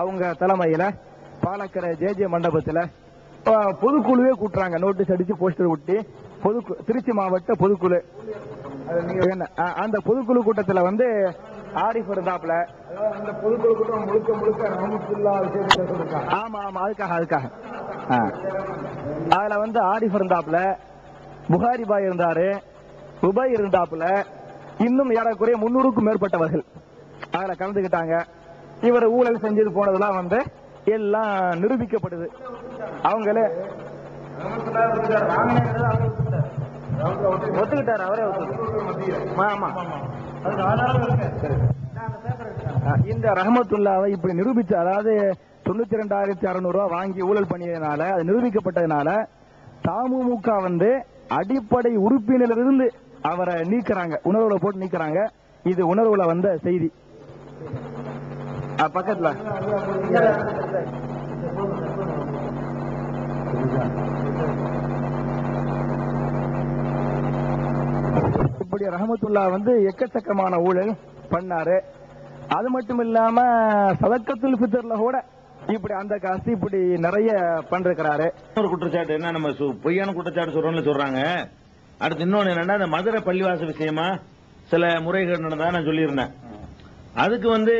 அவங்க தலைமையில Palakkarai J J மண்டபத்துல பொதுக்குழுவே கூட்டுறாங்க. நோட்டீஸ் அடிச்சு போஸ்டர் ஒட்டி பொது திருச்சி மாவட்ட பொதுக்குழு. அந்த பொதுக்குழு கூட்டத்துல வந்து ஆரிஃப் இருந்தாப்ல அந்த பொதுக்குழு கூட்டம் முழுக்க முழுக்க ரஹமத்துல்லா விஷயத்தை ஆமா ஆமா அதுக்காக அதுக்காக. அதுல வந்து ஆரிஃப் இருந்தாப்ல புகாரி பாய் இருந்தாரு உபய் இருந்தாப்புல இன்னும் ஏறக்குறைய முன்னூறுக்கும் மேற்பட்டவர்கள். அதுல கலந்துகிட்டாங்க. இவர் ஊழல் செஞ்சது போனதெல்லாம் வந்து எல்லாம் நிரூபிக்கப்படுது. அவங்களே ஒத்துக்கிட்டாரு அவரே ஆமா. இந்த ரஹமத்துல்லாவை இப்படி நிரூபிச்சு அதாவது தொண்ணூத்தி ரெண்டாயிரத்தி அறுநூறு ரூபாய் வாங்கி ஊழல் பண்ணியதுனால அது நிரூபிக்கப்பட்டதுனால தமுமுக வந்து அடிப்படை உறுப்பினரிலிருந்து அவரை நீக்குறாங்க உணர்வுல போட்டு நீக்குறாங்க. இது உணர்வுல வந்த செய்தி. பக்கத்துல இப்படி ரஹமத்துல்லா வந்து எக்கச்சக்கமான ஊழல் பண்ணாரு. அது மட்டும் இல்லாம சதக்கத்துல் ஃபித்தர்ல கூட இப்படி அந்த காசு இப்படி நிறைய பண்றாரு ஒரு குற்றச்சாட்டு என்ன? நம்ம சு- பொய்யான குற்றச்சாட்டு சொல்றோம்னு சொல்றாங்க. அடுத்து இன்னொன்னு என்னன்னா இந்த மதுரை பள்ளிவாச விஷயமா சில முறைகேடு நடந்ததா நான் சொல்லியிருந்தேன். அதுக்கு வந்து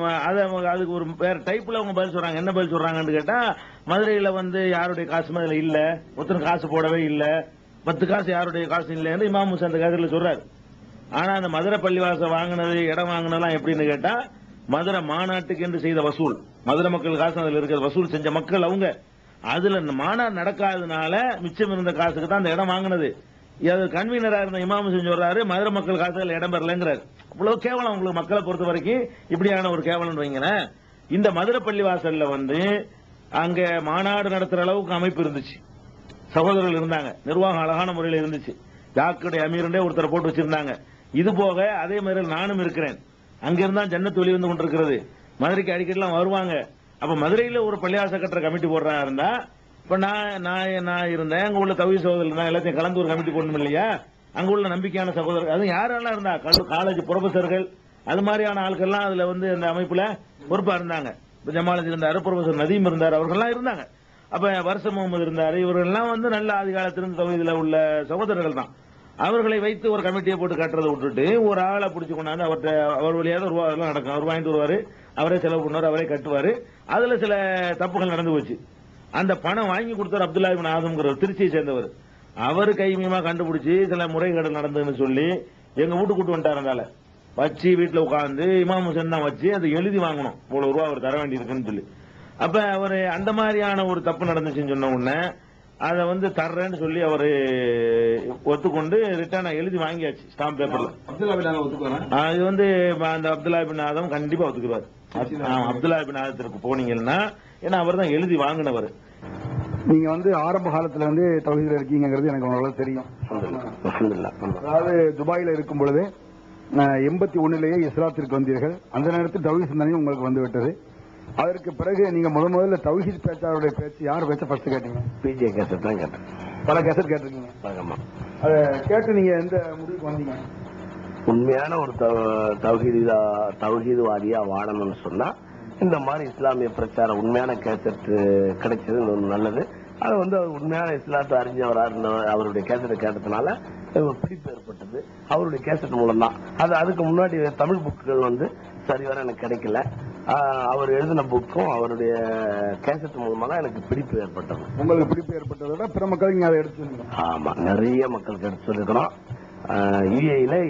அதை அவங்க- அதுக்கு ஒரு வேற டைப்ல அவங்க பதில் சொல்றாங்க. என்ன பதில் சொல்றாங்கன்னு கேட்டா மதுரையில வந்து யாருடைய காசுமே அதுல இல்ல. ஒருத்தர் காசு போடவே இல்ல. பத்து காசு யாருடைய காசு இல்லைன்னு இமாம் முசா அந்த காசுல சொல்றாரு. ஆனா அந்த மதுரை பள்ளிவாசம் வாங்கினது இடம் வாங்கினதெல்லாம் எப்படின்னு கேட்டா மதுரை மாநாட்டுக்கு என்று செய்த வசூல். மதுரை மக்கள் காசு அதுல இருக்கிற வசூல் செஞ்ச மக்கள் அவங்க. அதுல மாநாடு நடக்காதனால மிச்சம் இருந்த காசுக்கு தான் அந்த இடம் வாங்கினது. கன்வீனரா இருந்த இமாம் செஞ்சு வர்றாரு மதுரை மக்கள் காசுகள் இடம் பெறலங்கிறார். அவ்வளவு கேவலம் உங்களுக்கு மக்களை பொறுத்த வரைக்கும் இப்படியான ஒரு கேவலம் வைங்களேன். இந்த மதுரை பள்ளிவாசல்ல வந்து அங்க மாநாடு நடத்துற அளவுக்கு அமைப்பு இருந்துச்சு. சகோதரர்கள் இருந்தாங்க. நிர்வாகம் அழகான முறையில் இருந்துச்சு. ஜாக்குடைய அமீரண்டே ஒருத்தரை போட்டு வச்சிருந்தாங்க. இது போக அதே மாதிரி நானும் இருக்கிறேன். அங்கிருந்தான் ஜன்னத்து வெளி வந்து கொண்டிருக்கிறது. மதுரைக்கு அடிக்கடிலாம் வருவாங்க. அப்ப மதுரையில ஒரு பள்ளியாச கட்டுற கமிட்டி போடுறா இருந்தா இப்ப நான் நான் நான் இருந்தேன். அங்க உள்ள கவி சகோதரர் நான் எல்லாத்தையும் கலந்து ஒரு கமிட்டி போடணும் இல்லையா? அங்க உள்ள நம்பிக்கையான சகோதரர். அதுவும் யாரெல்லாம் இருந்தா கல்லு- காலேஜ் ப்ரொஃபசர்கள் அது மாதிரியான ஆட்கள்லாம் அதுல வந்து அந்த அமைப்புல பொறுப்பா இருந்தாங்க. ஜமாலஜி இருந்தாரு ப்ரொஃபசர் நதீம் இருந்தார் அவர்கள்லாம் இருந்தாங்க. அப்ப வருஷ முகமது இருந்தாரு. இவர்கள்லாம் வந்து நல்ல ஆதி காலத்திலிருந்து உள்ள சகோதரர்கள் தான். அவர்களை வைத்து ஒரு கமிட்டியை போட்டு கட்டுறதை விட்டுட்டு ஒரு ஆளை பிடிச்சி கொண்டாந்து அவர்கிட்ட அவர் வழியாக ரூபா நடக்கும். அவர் வாங்கிட்டு வருவாரு. அவரே செலவு பண்ணுவார் அவரே கட்டுவாரு. அதுல சில தப்புகள் நடந்து போச்சு. அந்த பணம் வாங்கி கொடுத்தவர் அப்துல்லா இபின் ஆதம்ங்கிறவர் திருச்சியை சேர்ந்தவர். அவர் கைமியமா கண்டுபிடிச்சு சில முறைகேடு நடந்ததுன்னு சொல்லி எங்க வீட்டுக்கு கூட்டு வந்துட்டார் அந்தால வச்சு வீட்டுல உட்கார்ந்து இமாம் ஹுசேன் தான் வச்சு அதை எழுதி வாங்கணும். இவ்வளவு ரூபா அவர் தர வேண்டி இருக்குன்னு சொல்லி. அப்ப அவரு அந்த மாதிரியான ஒரு தப்பு நடந்துச்சுன்னு சொன்ன உடனே அதை வந்து தர்றேன்னு சொல்லி அவரு ஒத்துக்கொண்டு ரிட்டர்ன் எழுதி வாங்கியாச்சு ஸ்டாம்ப் பேப்பர்ல இது வந்து அந்த அப்துல்லா பின் ஆதம் கண்டிப்பா ஒத்துக்குவார். அப்துல்லா பின் ஆதத்திற்கு போனீங்கன்னா ஏன்னா அவர் தான் எழுதி வாங்கினவர். நீங்க வந்து ஆரம்ப காலத்துல வந்து தகுதியில் இருக்கீங்கிறது எனக்கு உங்களுக்கு தெரியும். அதாவது துபாயில இருக்கும் பொழுது எண்பத்தி ஒண்ணுலயே இஸ்லாத்திற்கு வந்தீர்கள். அந்த நேரத்தில் தௌஹீத் சிந்தனை உங்களுக்கு வந்து விட்டது. அதற்கு பிறகு நீங்க முத முதல்ல தௌஹீத் பேச்சாளருடைய பேச்சு யார் பேச்ச ஃபர்ஸ்ட் கேட்டீங்க? பிஜே கேசட் தான் கேட்டேன். பல கேசட் கேட்டிருக்கீங்க. அதை கேட்டு நீங்க எந்த முடிவுக்கு வந்தீங்க? உண்மையான ஒரு தௌஹீதா தௌஹீதுவாதியா வாழணும்னு சொன்னா இந்த மாதிரி இஸ்லாமிய பிரச்சாரம் உண்மையான கேசட் கிடைச்சது நல்லது. அது வந்து அவர் உண்மையான இஸ்லாத்தை அறிஞ்சவரா இருந்த அவருடைய கேசட்டை கேட்டதுனால பிடிப்பு ஏற்பட்டது. அவருடைய கேசட் மூலம் தான் அது அதுக்கு முன்னாடி தமிழ் புக்குகள் வந்து சரிவர எனக்கு கிடைக்கல. அவர் எழுதின புக்கும் அவருடைய கேசட் மூலமா தான் எனக்கு பிடிப்பு ஏற்பட்டது. உங்களுக்கு பிடிப்பு ஏற்பட்டதை விட பிற மக்கள் நீங்க அதை எடுத்து ஆமா நிறைய மக்களுக்கு எடுத்து சொல்லிருக்கிறோம்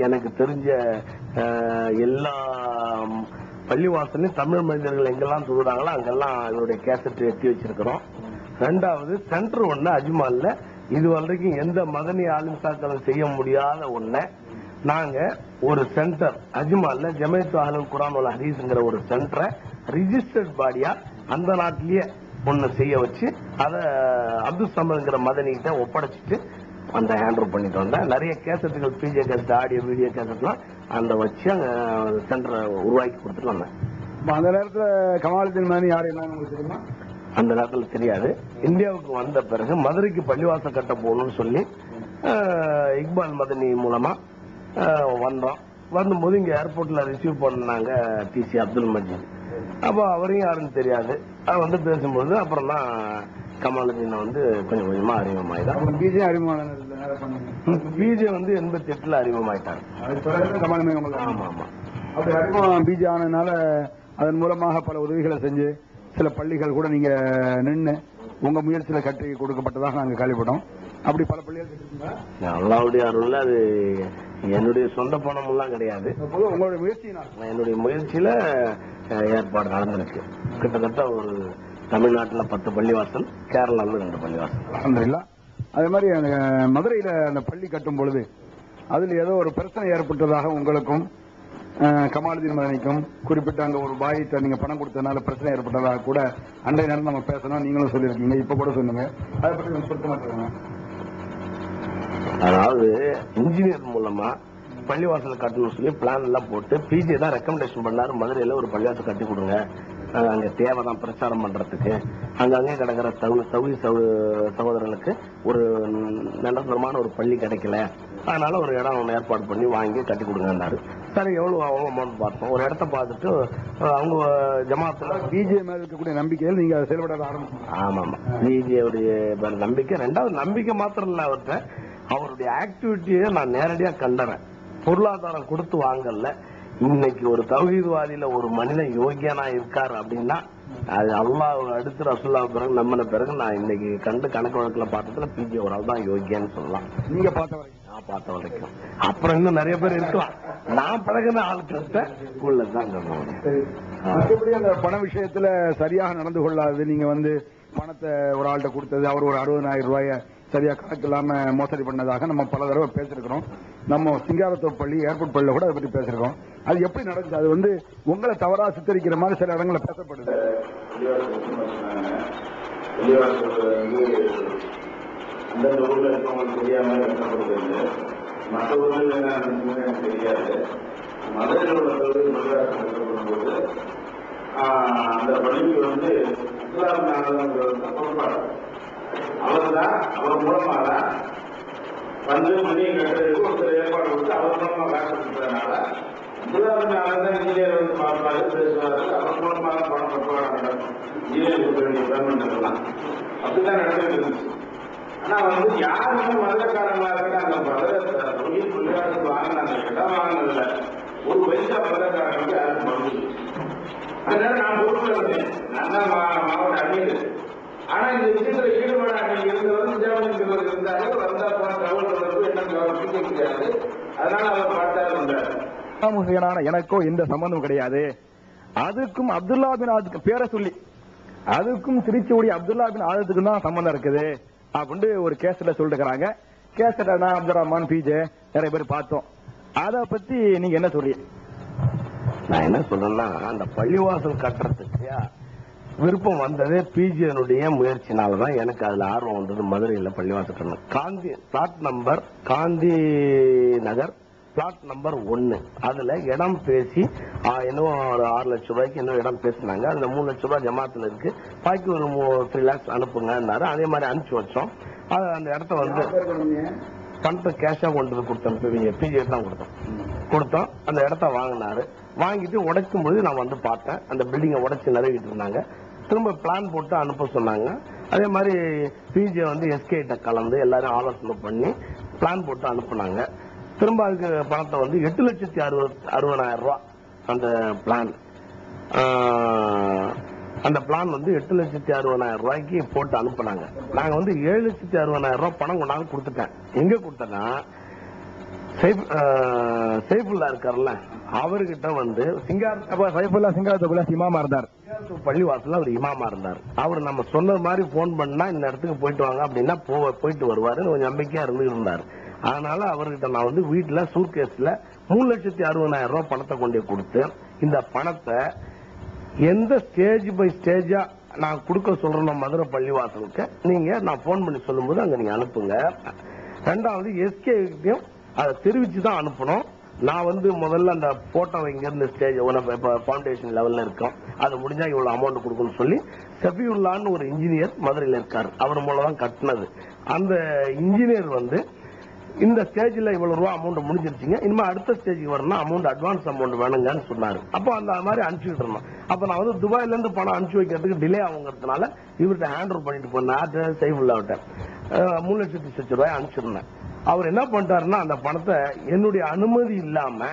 எனக்கு தெரிஞ்ச எல்லா பள்ளிவாசலையும் தமிழ் மனிதர்கள் எங்கெல்லாம் தொழுறாங்களோ அங்கெல்லாம் இவருடைய கேசட் எட்டி வச்சிருக்கிறோம். ரெண்டாவது சென்டர் ஒண்ணு அஜ்மால்ல. இது வரைக்கும் எந்த மதனி ஆலிம்சாக்களும் செய்ய முடியாத ஒண்ண. நாங்க ஒரு சென்டர் அஜ்மால்ல ஜமேத் அஹ்லுல் குரான் வல் ஹரீஸ்ங்கிற ஒரு சென்டரை ரிஜிஸ்டர்ட் பாடியா அந்த நாட்டிலேயே ஒன்னு செய்ய வச்சு அதை அப்துல் சமதுங்கிற மதனிகிட்ட ஒப்படைச்சிட்டு அந்த ஹேண்ட்ரூ பண்ணிட்டு வந்தேன் நிறைய கேசட்டுகள் பிஜே கேசட் ஆடியோ வீடியோ கேசட்லாம் அந்த வச்சு அங்க சென்டரை உருவாக்கி கொடுத்துட்டு வந்தேன் அந்த நேரத்துல கமாலுதீன் மாதிரி யார் என்னன்னு தெரியுமா? அந்த நேரத்தில் தெரியாது. இந்தியாவுக்கு வந்த பிறகு மதுரைக்கு பள்ளிவாசல் கட்ட போகணும்னு சொல்லி இக்பால் மதனி மூலமா அஹ், வந்தோம். வரும்போது இங்க ஏர்போர்ட்ல ரிசீவ் பண்ணாங்க டிசி அப்துல் மஜீத். அப்போ அவரையும் யாருன்னு தெரியாது. அது வந்து பேசும்போது அப்புறம் தான் கமாலுதீனை வந்து கொஞ்சம் கொஞ்சமா அறிமுகமாயிதான். அப்புறம் பிஜே பண்ணீங்க பிஜே வந்து எண்பத்தி எட்டுல அறிமுகமாயிட்டாங்க ஆமா ஆமா அப்படி அறிமுகம் பிஜே ஆனதுனால அதன் மூலமாக பல உதவிகளை செஞ்சு சில பள்ளிகள் கூட நீங்க நின்று உங்க முயற்சியில கட்டி கொடுக்கப்பட்டதாக நாங்க கேள்விப்பட்டோம். அப்படி பல பள்ளிகள் அல்லாவுடைய அருள்ல அது என்னுடைய சொந்த பணம் எல்லாம் கிடையாது உங்களுடைய முயற்சியினால். என்னுடைய முயற்சியில ஏற்பாடு நடந்திருக்கு. கிட்டத்தட்ட ஒரு தமிழ்நாட்டுல பத்து பள்ளிவாசல் கேரளால ரெண்டு பள்ளிவாசல். அல்ஹம்துலில்லாஹ் அதே மாதிரி அந்த மதுரையில் அந்த பள்ளி கட்டும் பொழுது அதில் ஏதோ ஒரு பிரச்சனை ஏற்பட்டதாக உங்களுக்கும் கமாலுதீன் மதனிக்கும் குறிப்பிட்ட அங்கே ஒரு பாயிட்ட நீங்கள் பணம் கொடுத்ததுனால பிரச்சனை ஏற்பட்டதாக கூட அன்றைய நேரம் நம்ம பேசணும் நீங்களும் சொல்லியிருக்கீங்க இப்போ கூட சொன்னீங்க அதை பற்றி கொஞ்சம் சுத்தமாக சொல்லுங்க. அதாவது இன்ஜினியர் மூலமா பள்ளிவாசல் கட்டணும்னு சொல்லி பிளான் எல்லாம் போட்டு பிஜே தான் ரெக்கமெண்டேஷன் பண்ணாரு. மதுரையில் ஒரு பள்ளிவாசல் கட்டி கொடுங்க. அங்க தேவைதான் பிரச்சாரம் பண்றதுக்கு அங்கங்கே கிடக்கிற சவு சவுதி சவு- சகோதரர்களுக்கு ஒரு நிலத்தரமான ஒரு பள்ளி கிடைக்கல. அதனால ஒரு இடம் ஒண்ணு ஏற்பாடு பண்ணி வாங்கி கட்டி கொடுங்கன்னாரு. சரி எவ்வளவு ஆகும் அமௌண்ட் பார்த்தோம் ஒரு இடத்த பார்த்துட்டு அவங்க ஜமாத்துல பிஜே மேல இருக்கக்கூடிய நம்பிக்கையில் நீங்க அதை செயல்பட ஆரம்பிச்சீங்க ஆமா ஆமா பிஜேவுடைய நம்பிக்கை. ரெண்டாவது நம்பிக்கை மாத்திரம் இல்ல அவர்கிட்ட. அவருடைய ஆக்டிவிட்டியை நான் நேரடியா கண்டறேன். பொருளாதாரம் கொடுத்து வாங்கல. இன்னைக்கு ஒரு தௌஹீத்வாதியில ஒரு மனிதன் யோகியனா இருக்காரு அப்படின்னா அது அல்லாஹ் அடுத்து ரசுல்லா பிறகு நம்பின பிறகு நான் இன்னைக்கு கண்டு கணக்கு வழக்குல பார்த்ததுல பிஜே ஒரு ஆள் தான் யோகியான்னு சொல்லலாம். நீங்க பார்த்த வரைக்கும். நான் பார்த்த வரைக்கும். அப்புறம் இன்னும் நிறைய பேர் இருக்கலாம். நான் பழகின ஆளுக்கிட்ட உள்ளதான் மற்றபடி அந்த பண விஷயத்துல சரியாக நடந்து கொள்ளாது நீங்க வந்து பணத்தை ஒரு ஆள்கிட்ட கொடுத்தது அவர் ஒரு அறுபதாயிரம் ரூபாய சரியா கணக்கு இல்லாம மோசடி பண்ணதாக நம்ம பல தடவை பேசியிருக்கிறோம். நம்ம சிங்காரத்தூர் பள்ளி ஏர்போர்ட் பள்ளியில கூட அதை பற்றி பேசியிருக்கோம். அது எப்படி நடந்துச்சு? அது வந்து உங்களை தவறா சித்தரிக்கிற மாதிரி சில இடங்கள்ல பேசப்படுது. அந்தந்த ஊர்ல இருக்கவங்களுக்கு தெரியாம மற்ற ஊர்ல என்ன எனக்கு தெரியாது மதுரையில் உள்ள போது அந்த பள்ளிக்கு வந்து இஸ்லாம் அவர் மூலமாக தான் வந்து மணி கட்டுறதுக்கு ஒருத்தர் ஏற்பாடு கொடுத்து அவர் மூலமாக காசு கொடுத்ததுனால முதலாவது நாள் தான் இன்ஜினியர் வந்து பார்ப்பாரு பேசுவாரு. அவர் மூலமாக தான் பணம் பட்டுவாடா நடக்கும் இன்ஜினியர் கொடுக்க வேண்டிய கவர்மெண்ட் எல்லாம் அப்படிதான் நடந்துட்டு இருந்துச்சு. ஆனால் வந்து யாருமே மதுரக்காரங்களா இருக்காங்க மதுரை தொழில் பிள்ளையாருக்கு வாங்கினாங்க இடம் வாங்கினதில்ல ஒரு வயசா மதுரக்காரங்களுக்கு யாரும் மருந்து அதனால நான் பொறுப்புல இருந்தேன் நான் தான் மா- மாவட்ட அணியர் ஆனா இந்த விஷயத்துல ஈடுபாடு அன்னைக்கு இருந்தவர் நிஜாமுதீன் இருந்தாரு வந்தா போன தகவல் தொடர்பு என்ன கவனிக்க முடியாது அதனால அவர் பார்த்தாரு வந்தார் சதாம் ஹுசேனான எனக்கோ எந்த சம்பந்தம் கிடையாது. அதுக்கும் அப்துல்லா பின் ஆதுக்கு பேரை சொல்லி அதுக்கும் திருச்சியுடைய அப்துல்லா பின் ஆதத்துக்கும் தான் சம்பந்தம் இருக்குது அப்படின்ட்டு ஒரு கேஸ்ல சொல்லிருக்கிறாங்க. கேஸ்ல நான் அப்துல் ரஹ்மான் பிஜே நிறைய பேர் பார்த்தோம். அதை பத்தி நீங்க என்ன சொல்லி நான் என்ன சொல்றேன்னா அந்த பள்ளிவாசல் கட்டுறதுக்கு விருப்பம் வந்ததே பிஜியனுடைய முயற்சினாலதான் எனக்கு அதுல ஆர்வம் வந்தது மதுரையில் பள்ளிவாசல் Gandhi plot number Gandhi Nagar plot number ஒன்னு. அதுல இடம் பேசி இன்னும் ஒரு ஆறு லட்சம் ரூபாய்க்கு இன்னும் இடம் பேசினாங்க. அதுல மூணு லட்சம் ரூபாய் ஜமாத்துல இருக்கு. பாக்கி ஒரு த்ரீ லேக்ஸ் அனுப்புங்கன்னாரு. அதே மாதிரி அனுப்பிச்சு வச்சோம். அது அந்த இடத்த வந்து பணத்தை கேஷா கொண்டு வந்து கொடுத்தோம். பிஜே தான் கொடுத்தோம். கொடுத்தோம். அந்த இடத்த வாங்கினாரு. வாங்கிட்டு உடைக்கும் போது நான் வந்து பார்த்தேன். அந்த பில்டிங்கை உடைச்சு நிறுவிட்டு இருந்தாங்க. திரும்ப பிளான் போட்டு அனுப்ப சொன்னாங்க. அதே மாதிரி பிஜே வந்து எஸ்கே கிட்ட கலந்து எல்லாரும் ஆலோசனை பண்ணி பிளான் போட்டு அனுப்புனாங்க. திரும்ப அதுக்கு பணத்தை வந்து எட்டு லட்சத்தி அறுபது அறுபதாயிரம் ரூபாய் அந்த பிளான் அந்த பிளான் வந்து எட்டு லட்சத்தி அறுபதாயிரம் ரூபாய்க்கு போட்டு அனுப்புனாங்க. நாங்க வந்து ஏழு லட்சத்தி அறுபதாயிரம் ரூபாய் பணம் கொண்டாந்து கொடுத்துட்டேன். எங்க கொடுத்தேன்னா சைஃபுல்லா இருக்கார்ல அவர்கிட்ட வந்து சிங்கார் சைஃபுல்லா சிங்காரத்துக்குள்ள இமாமா இருந்தார். பள்ளிவாசல்ல அவர் இமாமா இருந்தார். அவர் நம்ம சொன்ன மாதிரி போன் பண்ணா இந்த இடத்துக்கு போயிட்டு வாங்க அப்படின்னா போ போயிட்டு வருவாருன்னு கொஞ்சம் நம்பிக்கையா இருந்து இருந்தார். அதனால அவர்கிட்ட நான் வந்து வீட்டுல சூட்கேஸ்ல மூணு லட்சத்தி அறுபதாயிரம் ரூபாய் பணத்தை கொண்டு கொடுத்து இந்த பணத்தை எந்த ஸ்டேஜ் பை ஸ்டேஜா நான் கொடுக்க சொல்றேன் மதுரை பள்ளிவாசலுக்கு நீங்க நான் போன் பண்ணி சொல்லும்போது அங்க நீங்க அனுப்புங்க. ரெண்டாவது எஸ்கேயும் அதை தெரிவிச்சு தான் அனுப்பணும். நான் வந்து முதல்ல அந்த போட்டோ இங்க இருந்து ஸ்டேஜ் இப்ப ஃபவுண்டேஷன் லெவல்ல இருக்கோம். அது முடிஞ்சா இவ்வளவு அமௌண்ட் கொடுக்கணும்னு சொல்லி சபியுல்லான்னு ஒரு இன்ஜினியர் மதுரையில் இருக்காரு. அவர் மூலம் தான் கட்டினது. அந்த இன்ஜினியர் வந்து இந்த ஸ்டேஜில் இவ்வளவு ரூபா அமௌண்ட் முடிஞ்சிருச்சுங்க. இனிமே அடுத்த ஸ்டேஜுக்கு வரணும் அமௌண்ட் அட்வான்ஸ் அமௌண்ட் வேணுங்கன்னு சொன்னாரு. அப்போ அந்த மாதிரி அனுப்பிச்சுட்டு இருந்தோம் அப்போ நான் வந்து துபாயிலேருந்து பணம் அனுப்பிச்சு வைக்கிறதுக்கு டிலே ஆகுங்கிறதுனால இவர்கிட்ட ஹேண்ட் ஓவர் பண்ணிட்டு போனேன் சைஃபுல்லாவிட்ட மூணு லட்சத்தி லட்சம் ரூபாய் அனுப்பிச்சிருந்தேன். அவர் என்ன பண்ணிட்டாருன்னா அந்த பணத்தை என்னுடைய அனுமதி இல்லாம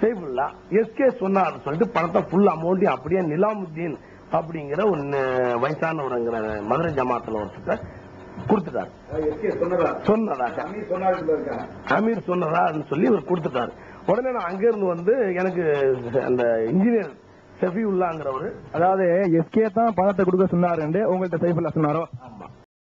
சைஃபுல்லா எஸ்கே சொன்னார் சொல்லிட்டு பணத்தை ஃபுல் அமௌண்ட்டையும் அப்படியே நிலாமுத்தீன் அப்படிங்கிற ஒரு வயசானவருங்கிற மதுரை ஜமாத்தில் ஒருத்தர் கொடுத்துட்டாரு. சொன்னதாக. அமீர் சொன்னதான்னு சொல்லி இவர் கொடுத்துட்டாரு. உடனே நான் அங்கிருந்து வந்து எனக்கு அந்த இன்ஜினியர் ஷெஃபியுல்லாங்கிறவர் அதாவது எஸ்கே தான் பணத்தை கொடுக்க சொன்னாருன்னு உங்கள்ட்ட சைஃபுல்லா சொன்னாரோ?